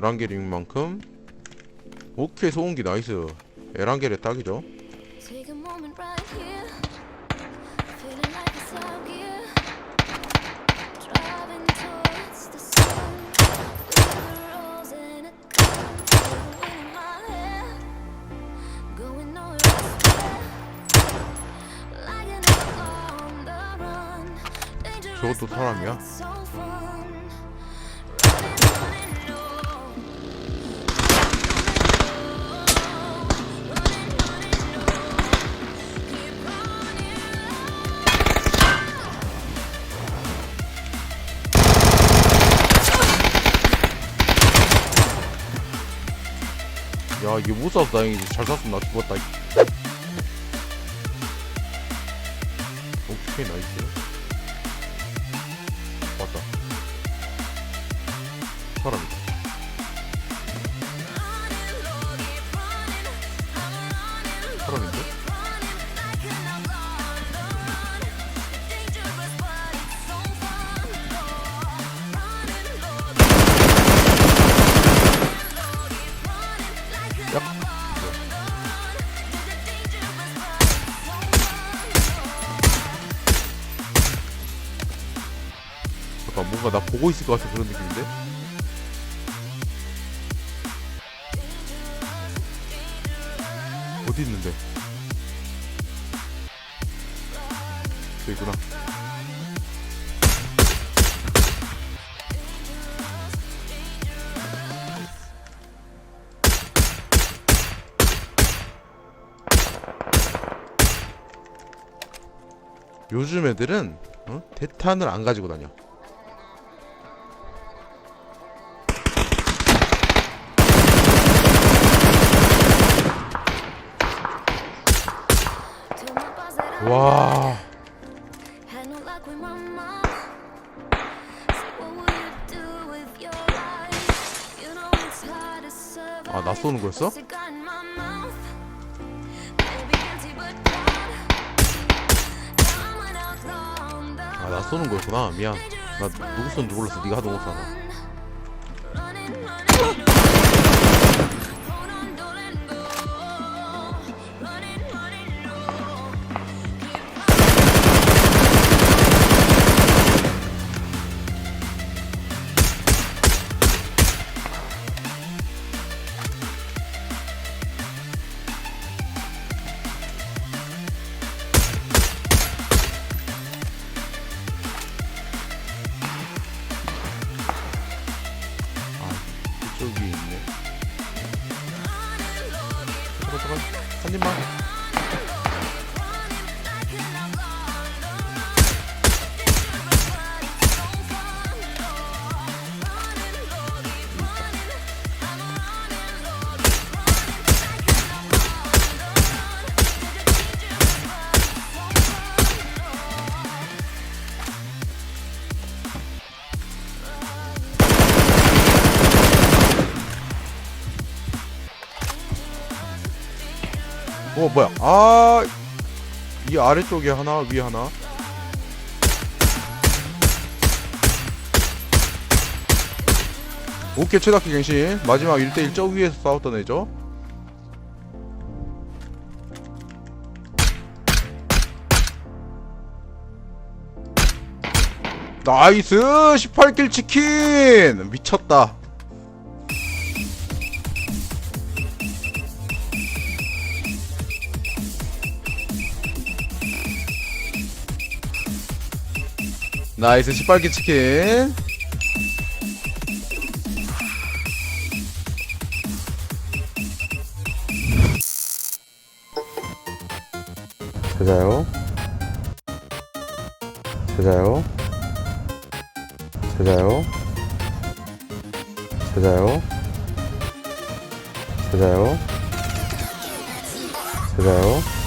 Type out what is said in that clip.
에란겔인 만큼 오케이 소음기 나이스 에란겔의 딱이죠. Feeling like 야 이게 못 쏴서 다행이지. 잘 쐈으면 나 죽었다 오케이 나이스 뭔가 나 보고 있을 것 같은 그런 느낌인데? 어디 있는데? 저기 있구나 요즘 애들은 어? 대탄을 안 가지고 다녀 I'm an outlaw on the 아나 쏘는 거였구나 미안 나 누구 쏜지 몰랐어 네가 못 쏴서 아 이쪽이 있네. 잠깐 잠깐 한 입만 어 뭐야? 아 이 아래쪽에 하나 위에 하나. 오케이 최다키 갱신. 마지막 1대1 저 위에서 싸웠던 애죠. 나이스! 18킬 치킨! 미쳤다 나이스 18킬 치킨. 제자요. 제자요. 제자요. 제자요. 제자요. 제자요